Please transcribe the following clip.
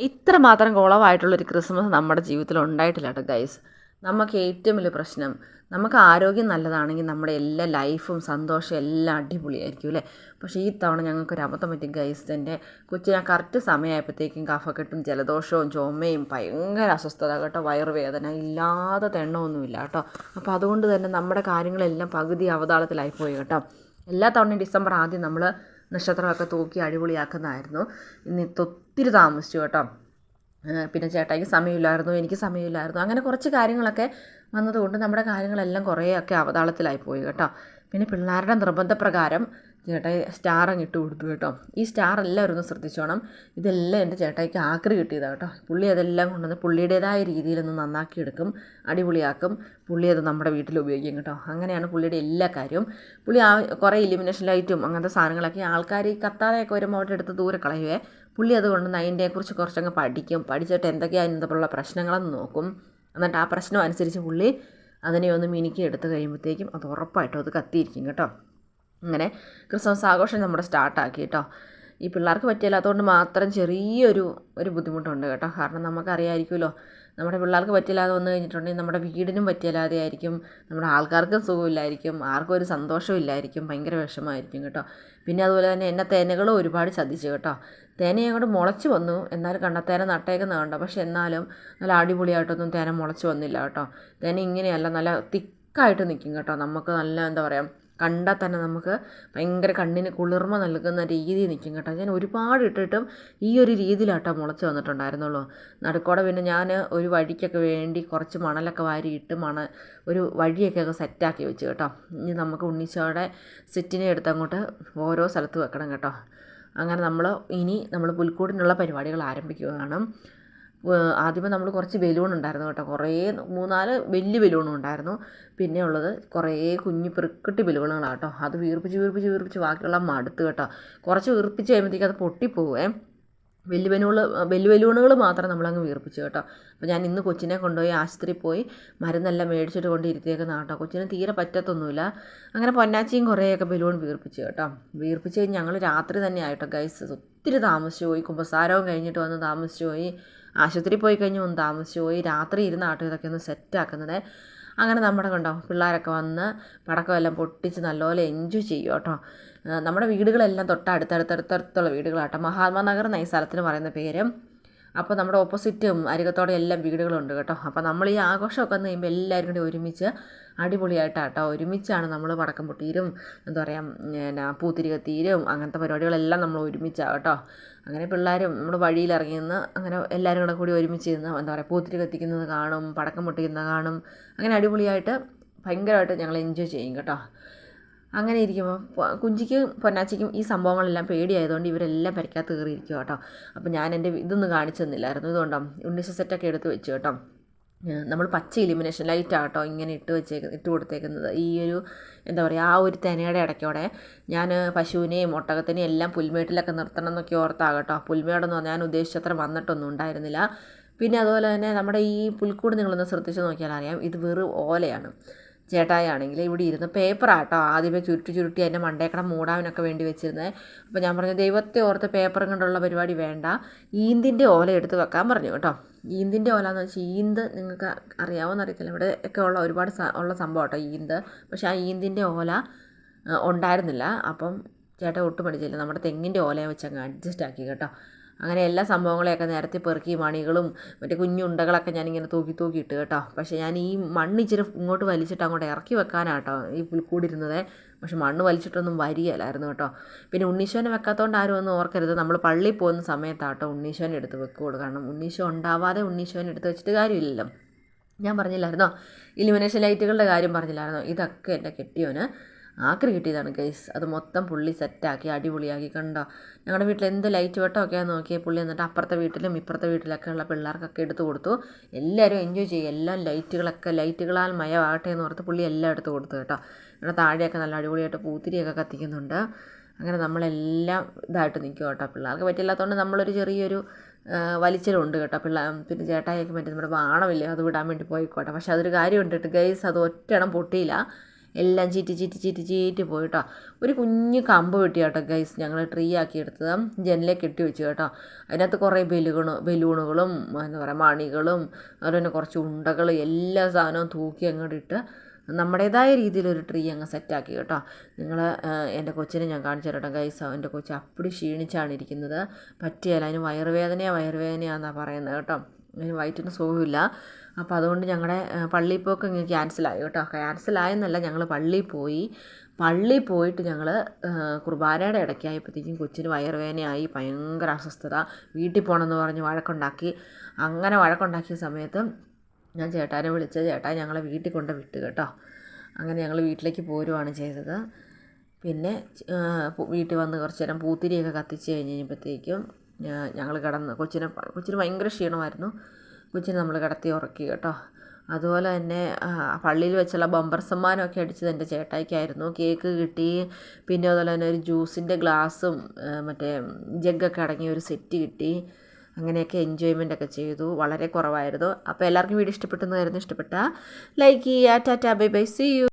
ഇത്ര മാത്രം കുളമായിട്ടുള്ളൊരു ക്രിസ്മസ് നമ്മുടെ ജീവിതത്തിൽ ഉണ്ടായിട്ടില്ല കേട്ടോ ഗൈസ് നമുക്ക് ഏറ്റവും വലിയ പ്രശ്നം നമുക്ക് ആരോഗ്യം നല്ലതാണെങ്കിൽ നമ്മുടെ എല്ലാ ലൈഫും സന്തോഷവും എല്ലാം അടിപൊളിയായിരിക്കും അല്ലേ? പക്ഷേ ഈ തവണ ഞങ്ങൾക്കൊരു അബദ്ധം പറ്റി ഗൈസ് എന്റെ കൊച്ചിന് കറക്റ്റ് സമയമായപ്പോഴത്തേക്കും കഫക്കെട്ടും ജലദോഷവും ചുമയും ഭയങ്കര അസ്വസ്ഥത കേട്ടോ വയറുവേദന ഇല്ലാതെ തെണ്ണമൊന്നുമില്ല കേട്ടോ. അപ്പോൾ അതുകൊണ്ട് തന്നെ നമ്മുടെ കാര്യങ്ങളെല്ലാം പകുതി അവതാളത്തിലായിപ്പോയി കേട്ടോ. എല്ലാ തവണയും ഡിസംബർ ആദ്യം നമ്മൾ നക്ഷത്രമൊക്കെ തൂക്കി അടിപൊളിയാക്കുന്നതായിരുന്നു. ഇന്ന് ഒത്തിരി താമസിച്ചു കേട്ടോ. പിന്നെ ചേട്ടായിക്ക് സമയമില്ലായിരുന്നു എനിക്ക് സമയമില്ലായിരുന്നു. അങ്ങനെ കുറച്ച് കാര്യങ്ങളൊക്കെ വന്നതുകൊണ്ട് നമ്മുടെ കാര്യങ്ങളെല്ലാം കുറേയൊക്കെ അവതാളത്തിലായി പോയി കേട്ടോ. പിന്നെ പിള്ളേരുടെ നിർബന്ധപ്രകാരം ചേട്ടായി സ്റ്റാർ അങ്ങ് ഇട്ട് കൊടുത്തു കേട്ടോ. ഈ സ്റ്റാർ എല്ലാവരും ഒന്ന് ശ്രദ്ധിച്ചോണം ഇതെല്ലാം എന്റെ ചേട്ടായിക്ക് ആക്രി കിട്ടിയതാണ് കേട്ടോ. പുള്ളി അതെല്ലാം കൊണ്ടുവന്ന് പുള്ളിയുടേതായ രീതിയിലൊന്ന് നന്നാക്കിയെടുക്കും അടിപൊളിയാക്കും. പുള്ളി അത് നമ്മുടെ വീട്ടിൽ ഉപയോഗിക്കും കേട്ടോ. അങ്ങനെയാണ് പുള്ളിയുടെ എല്ലാ കാര്യവും. പുള്ളി ആ കുറേ ഇലിമിനേഷൻ ലൈറ്റും അങ്ങനത്തെ സാധനങ്ങളൊക്കെ ആൾക്കാർ ഈ കത്താതെയൊക്കെ വരുമ്പോൾ അവിടെ എടുത്ത് ദൂരെ കളയുവേ. പുള്ളി അതുകൊണ്ട് അതിന്റെക്കുറിച്ച് കുറച്ചങ്ങ് പഠിക്കും. പഠിച്ചിട്ട് എന്തൊക്കെയാണ് ഇതുപോലുള്ള പ്രശ്നങ്ങളെന്ന് നോക്കും. എന്നിട്ട് ആ പ്രശ്നം അനുസരിച്ച് പുള്ളി അതിനെ ഒന്ന് മിനുക്കി എടുത്ത് കഴിയുമ്പോഴത്തേക്കും അത് ഉറപ്പായിട്ടും അത് കത്തിയിരിക്കും കേട്ടോ. അങ്ങനെ ക്രിസ്മസ് ആഘോഷം നമ്മുടെ സ്റ്റാർട്ടാക്കി കേട്ടോ ഈ പിള്ളേർക്ക് പറ്റില്ലാത്തതുകൊണ്ട് മാത്രം ചെറിയൊരു ഒരു ബുദ്ധിമുട്ടുണ്ട് കേട്ടോ. കാരണം നമുക്കറിയാമായിരിക്കുമല്ലോ നമ്മുടെ പിള്ളേർക്ക് പറ്റില്ലാതെ വന്നു കഴിഞ്ഞിട്ടുണ്ടെങ്കിൽ നമ്മുടെ വീടിനും പറ്റില്ലാതെ ആയിരിക്കും നമ്മുടെ ആൾക്കാർക്കും സുഖമില്ലായിരിക്കും ആർക്കും ഒരു സന്തോഷവും ഇല്ലായിരിക്കും ഭയങ്കര വിഷമമായിരിക്കും കേട്ടോ. പിന്നെ അതുപോലെ തന്നെ എന്നെ തേനകളും ഒരുപാട് ചതിച്ചു കേട്ടോ. തേന അങ്ങോട്ട് മുളച്ച് വന്നു. എന്നാലും കണ്ടത്തേന നട്ടേക്കുന്ന കണ്ടോ. പക്ഷെ എന്നാലും നല്ല അടിപൊളിയായിട്ടൊന്നും തേന മുളച്ച് വന്നില്ല കേട്ടോ. തേന ഇങ്ങനെയല്ല നല്ല തിക്കായിട്ട് നിൽക്കും കേട്ടോ. നമുക്ക് നല്ല എന്താ പറയുക കണ്ടാൽ തന്നെ നമുക്ക് ഭയങ്കര കണ്ണിന് കുളിർമ നൽകുന്ന രീതി നിൽക്കും കേട്ടോ. ഞാൻ ഒരുപാട് ഇട്ടിട്ടും ഈ ഒരു രീതിയിലാട്ടോ മുളച്ച് വന്നിട്ടുണ്ടായിരുന്നുള്ളൂ. നടുക്കോടെ പിന്നെ ഞാൻ ഒരു വഴിക്കൊക്കെ വേണ്ടി കുറച്ച് മണലൊക്കെ വാരിയിട്ട് മണ ഒരു വഴിയൊക്കെ ഒക്കെ സെറ്റാക്കി വെച്ച് കേട്ടോ. ഇനി നമുക്ക് ഉണ്ണിച്ചോടെ സെറ്റിനെ എടുത്ത് അങ്ങോട്ട് ഓരോ സ്ഥലത്ത് വെക്കണം കേട്ടോ. അങ്ങനെ നമ്മൾ ഇനി നമ്മൾ പുൽക്കൂടിനുള്ള പരിപാടികൾ ആരംഭിക്കുകയാണ്. ആദ്യമേ നമ്മൾ കുറച്ച് ബലൂൺ ഉണ്ടായിരുന്നു കേട്ടോ. കുറേ മൂന്നാൽ വലിയ ബലൂണും ഉണ്ടായിരുന്നു. പിന്നെ ഉള്ളത് കുറേ കുഞ്ഞു പെറുക്കിട്ടി ബലൂണുകളാണ് കേട്ടോ. അത് വീർപ്പിച്ച് വീർപ്പിച്ച് വീർപ്പിച്ച് ബാക്കിയുള്ള മടുത്ത് കേട്ടോ. കുറച്ച് വീർപ്പിച്ച് കഴിയുമ്പോഴത്തേക്കും അത് പൊട്ടിപ്പോവേ. വലിയ ബലൂണുകൾ വലിയ മാത്രം നമ്മളങ്ങ് വീർപ്പിച്ചു കേട്ടോ. അപ്പോൾ ഞാൻ ഇന്ന് കൊച്ചിനെ കൊണ്ടുപോയി ആശുപത്രിയിൽ പോയി മരുന്നെല്ലാം മേടിച്ചിട്ട് കൊണ്ട് ഇരുത്തിയേക്കുന്ന കേട്ടോ. കൊച്ചിന് തീരെ പറ്റത്തൊന്നുമില്ല. അങ്ങനെ പൊന്നാച്ചിയും കുറേയൊക്കെ ബലൂൺ വീർപ്പിച്ചു കേട്ടോ. വീർപ്പിച്ച് കഴിഞ്ഞ് ഞങ്ങൾ രാത്രി തന്നെ ആയിട്ടോ ഗൈസ് ഒത്തിരി താമസിച്ചു പോയി. കുമ്പസാരവും കഴിഞ്ഞിട്ട് വന്ന് താമസിച്ചു പോയി. ആശുപത്രിയിൽ പോയി കഴിഞ്ഞ് ഒന്ന് താമസിച്ചു പോയി. രാത്രി ഇരുന്നാട്ടോ ഇതൊക്കെ ഒന്ന് സെറ്റാക്കുന്നത് അങ്ങനെ നമ്മുടെ കണ്ടോ പിള്ളേരൊക്കെ വന്ന് പടക്കമെല്ലാം പൊട്ടിച്ച് നല്ലപോലെ എൻജോയ് ചെയ്യും കേട്ടോ. നമ്മുടെ വീടുകളെല്ലാം തൊട്ടടുത്തടുത്തടുത്തടുത്തുള്ള വീടുകളാട്ടോ. മഹാത്മാനഗർ എന്ന ഈ സ്ഥലത്തിന് പറയുന്ന പേര്. അപ്പോൾ നമ്മുടെ ഓപ്പോസിറ്റും അരികത്തോടെ എല്ലാം വീടുകളുണ്ട് കേട്ടോ. അപ്പോൾ നമ്മൾ ഈ ആഘോഷമൊക്കെ വന്ന് കഴിയുമ്പോൾ എല്ലാവരും കൂടി ഒരുമിച്ച് അടിപൊളിയായിട്ടാട്ടോ ഒരുമിച്ചാണ് നമ്മൾ പടക്കം പൊട്ടീരും എന്താ പറയുക പിന്നെ പൂത്തിരി കത്തിയിരും അങ്ങനത്തെ പരിപാടികളെല്ലാം നമ്മൾ ഒരുമിച്ചാണ് കേട്ടോ. അങ്ങനെ പിള്ളേരും നമ്മൾ വഴിയിലിറങ്ങി നിന്ന് അങ്ങനെ എല്ലാവരും കൂടെ കൂടി ഒരുമിച്ച് ഇരുന്ന് എന്താ പറയുക പൂത്തിരി കത്തിക്കുന്നത് കാണും പടക്കം പൊട്ടിക്കുന്നത് കാണും. അങ്ങനെ അടിപൊളിയായിട്ട് ഭയങ്കരമായിട്ട് ഞങ്ങൾ എൻജോയ് ചെയ്യും കേട്ടോ. അങ്ങനെ ഇരിക്കുമ്പോൾ കുഞ്ചിക്കും പൊന്നാച്ചിക്കും ഈ സംഭവങ്ങളെല്ലാം പേടിയായതുകൊണ്ട് ഇവരെല്ലാം പരിക്കകത്ത് കയറിയിരിക്കും കേട്ടോ. അപ്പോൾ ഞാൻ എന്റെ ഇതൊന്നും കാണിച്ചു തന്നില്ലായിരുന്നു. ഇതുകൊണ്ടോ ഉണ്ണിശ സെറ്റൊക്കെ എടുത്ത് വെച്ചു കേട്ടോ. നമ്മൾ പച്ച ഇലിമിനേഷൻ ലൈറ്റാണ് കേട്ടോ ഇങ്ങനെ ഇട്ട് വെച്ചേക്ക് ഇട്ട് കൊടുത്തേക്കുന്നത്. ഈ ഒരു എന്താ പറയുക ആ ഒരു തെനയുടെ ഇടയ്ക്കോടെ ഞാൻ പശുവിനെയും ഒട്ടകത്തിനെയും എല്ലാം പുൽമേട്ടിലൊക്കെ നിർത്തണം എന്നൊക്കെ ഓർത്താകട്ടോ കേട്ടോ. പറഞ്ഞാൽ ഞാൻ ഉദ്ദേശിച്ചത്ര വന്നിട്ടൊന്നും ഉണ്ടായിരുന്നില്ല. പിന്നെ അതുപോലെ തന്നെ നമ്മുടെ ഈ പുൽക്കൂട് നിങ്ങളൊന്ന് ശ്രദ്ധിച്ച് നോക്കിയാൽ അറിയാം. ഇത് വെറും ഓലയാണ്. ചേട്ടായാണെങ്കിൽ ഇവിടെ ഇരുന്ന് പേപ്പറാട്ടോ. ആദ്യമേ ചുരുട്ടി ചുരുട്ടി അതിന്റെ മണ്ടേക്കട മൂടാനൊക്കെ വേണ്ടി വെച്ചിരുന്നത് അപ്പോൾ ഞാൻ പറഞ്ഞു ദൈവത്തെ ഓർത്ത് പേപ്പറും കൊണ്ടുള്ള പരിപാടി വേണ്ട. ഈന്തിന്റെ ഓല എടുത്ത് വെക്കാൻ പറഞ്ഞു കേട്ടോ. ഈന്തിന്റെ ഓല എന്ന് വെച്ചാൽ ഈന്ത് നിങ്ങൾക്ക് അറിയാവുന്ന അറിയത്തില്ല. ഇവിടെ ഒക്കെ ഉള്ള ഒരുപാട് ഉള്ള സംഭവം കേട്ടോ ഈന്ത്. പക്ഷേ ആ ഈന്തിന്റെ ഓല ഉണ്ടായിരുന്നില്ല. അപ്പം ചേട്ടൻ ഒട്ടും പഠിച്ചില്ല. നമ്മുടെ തെങ്ങിന്റെ ഓലയെ വെച്ചങ്ങ് അഡ്ജസ്റ്റ് ആക്കി കേട്ടോ. അങ്ങനെ എല്ലാ സംഭവങ്ങളെയൊക്കെ നിരത്തി പെറുക്കി മണികളും മറ്റേ കുഞ്ഞുണ്ടകളൊക്കെ ഞാനിങ്ങനെ തൂക്കി തൂക്കി ഇട്ട് കേട്ടോ. പക്ഷേ ഞാൻ ഈ മണ്ണ് ഇച്ചിരി ഇങ്ങോട്ട് വലിച്ചിട്ട് അങ്ങോട്ട് ഇറക്കി വെക്കാനാട്ടോ ഈ പുൽക്കൂടിരുന്നത് പക്ഷേ മണ്ണ് വലിച്ചിട്ടൊന്നും വരികയില്ലായിരുന്നു കേട്ടോ. പിന്നെ ഉണ്ണീശോനെ വെക്കാത്തതുകൊണ്ട് ആരും ഒന്നും ഓർക്കരുത്. നമ്മൾ പള്ളിയിൽ പോകുന്ന സമയത്താട്ടോ ഉണ്ണീശോനെ എടുത്ത് വെക്കുകയുള്ളൂ കാരണം ഉണ്ണീശോ ഉണ്ടാവാതെ ഉണ്ണീശോനെ എടുത്ത് വെച്ചിട്ട് കാര്യമില്ലല്ലോ. ഞാൻ പറഞ്ഞില്ലായിരുന്നോ? ഇലുമിനേഷൻ ലൈറ്റുകളുടെ കാര്യം പറഞ്ഞില്ലായിരുന്നോ? ഇതൊക്കെ എന്റെ കെട്ടിയോന് ആക്രി കിട്ടിയതാണ് ഗൈസ് അത് മൊത്തം പുള്ളി സെറ്റാക്കി അടിപൊളിയാക്കി. കണ്ടോ? ഞങ്ങളുടെ വീട്ടിൽ എന്ത് ലൈറ്റ് വെട്ടമൊക്കെയാണെന്ന് നോക്കിയാൽ പുള്ളി എന്നിട്ട് അപ്പുറത്തെ വീട്ടിലും ഇപ്പുറത്തെ വീട്ടിലൊക്കെ ഉള്ള പിള്ളേർക്കൊക്കെ എടുത്തു കൊടുത്തു. എല്ലാവരും എൻജോയ് ചെയ്യും. എല്ലാം ലൈറ്റുകളൊക്കെ ലൈറ്റുകളാൽ മയമാകട്ടെ എന്ന് ഓർത്ത് പുള്ളി എല്ലാം എടുത്തു കൊടുത്തു കേട്ടോ. ഇവിടെ താഴെയൊക്കെ നല്ല അടിപൊളിയായിട്ട് പൂത്തിരിയൊക്കെ കത്തിക്കുന്നുണ്ട്. അങ്ങനെ നമ്മളെല്ലാം ഇതായിട്ട് നിൽക്കും കേട്ടോ. പിള്ളേർക്ക് പറ്റില്ലാത്തതുകൊണ്ട് നമ്മളൊരു ചെറിയൊരു വലിച്ചിലുണ്ട് കേട്ടോ. പിള്ള പിന്നെ ചേട്ടായിയൊക്കെ മറ്റേ നമ്മുടെ വാണമില്ലേ അത് വിടാൻ വേണ്ടി പോയിക്കോട്ടെ. പക്ഷേ അതൊരു കാര്യമുണ്ട് കേട്ടോ ഗൈസ് അത് ഒറ്റണം പൊട്ടിയില്ല. എല്ലാം ചീറ്റി ചീറ്റി ചീറ്റി ചീറ്റി പോയിട്ടോ. ഒരു കുഞ്ഞ് കമ്പ് വെട്ടി കേട്ടോ ഗൈസ് ഞങ്ങൾ ട്രീ ആക്കി എടുത്തത്. ജനലെ കെട്ടി വെച്ചു കേട്ടോ. അതിനകത്ത് കുറേ ബലൂണ് ബലൂണുകളും എന്താ പറയുക മണികളും അതുപോലെ തന്നെ കുറച്ച് ഉണ്ടകൾ എല്ലാ സാധനവും തൂക്കി അങ്ങോട്ട് ഇട്ട് നമ്മുടേതായ രീതിയിലൊരു ട്രീ അങ്ങ് സെറ്റാക്കി കേട്ടോ. നിങ്ങൾ എന്റെ കൊച്ചിനെ ഞാൻ കാണിച്ചു തരട്ടോ ഗൈസ് എന്റെ കൊച്ചു അപ്പടി ക്ഷീണിച്ചാണ് ഇരിക്കുന്നത്. പറ്റിയല്ല അതിന് വയറുവേദനയാണ് വയറുവേദനയാണെന്നാണ് പറയുന്നത് കേട്ടോ. വയറ്റിന് സുഖമില്ല. അപ്പോൾ അതുകൊണ്ട് ഞങ്ങളുടെ പള്ളിയിൽ പോക്ക് ഇങ്ങനെ ക്യാൻസലായി കേട്ടോ. ക്യാൻസലായെന്നല്ല ഞങ്ങൾ പള്ളിയിൽ പോയി. പള്ളിയിൽ പോയിട്ട് ഞങ്ങൾ കുർബാനയുടെ ഇടയ്ക്കായപ്പോഴത്തേക്കും കൊച്ചിന് വയറുവേദനയായി ഭയങ്കര അസ്വസ്ഥത. വീട്ടിൽ പോകണമെന്ന് പറഞ്ഞ് വഴക്കുണ്ടാക്കി. അങ്ങനെ വഴക്കുണ്ടാക്കിയ സമയത്ത് ഞാൻ ചേട്ടാനെ വിളിച്ച ചേട്ടാ ഞങ്ങളെ വീട്ടിൽ കൊണ്ട് വിട്ട് കേട്ടോ. അങ്ങനെ ഞങ്ങൾ വീട്ടിലേക്ക് പോരുവാണ് ചെയ്തത്. പിന്നെ വീട്ടിൽ വന്ന് കുറച്ച് നേരം പൂത്തിരിയൊക്കെ കത്തിച്ച് കഴിഞ്ഞ് കഴിഞ്ഞപ്പോഴത്തേക്കും ഞങ്ങൾ കിടന്ന് കൊച്ചിനെ കൊച്ചിന് ഭയങ്കര ക്ഷീണമായിരുന്നു. കൊച്ചിനെ നമ്മൾ കിടത്തി ഉറക്കി കേട്ടോ. അതുപോലെ തന്നെ പള്ളിയിൽ വെച്ചുള്ള ബമ്പർ സമ്മാനമൊക്കെ അടിച്ചത് എന്റെ ചേട്ടായിക്കായിരുന്നു. കേക്ക് കിട്ടി. പിന്നെ അതുപോലെ തന്നെ ഒരു ജ്യൂസിന്റെ ഗ്ലാസ്സും മറ്റേ ജഗ്ഗൊക്കെ അടങ്ങിയ ഒരു സെറ്റ് കിട്ടി. അങ്ങനെയൊക്കെ എൻജോയ്മെന്റ് ഒക്കെ ചെയ്തു. വളരെ കുറവായിരുന്നു. അപ്പോൾ എല്ലാവർക്കും വീഡിയോ ഇഷ്ടപ്പെട്ടെന്നായിരുന്നു ഇഷ്ടപ്പെട്ട ലൈക്ക് ചെയ്യുക. Tata bye bye. See you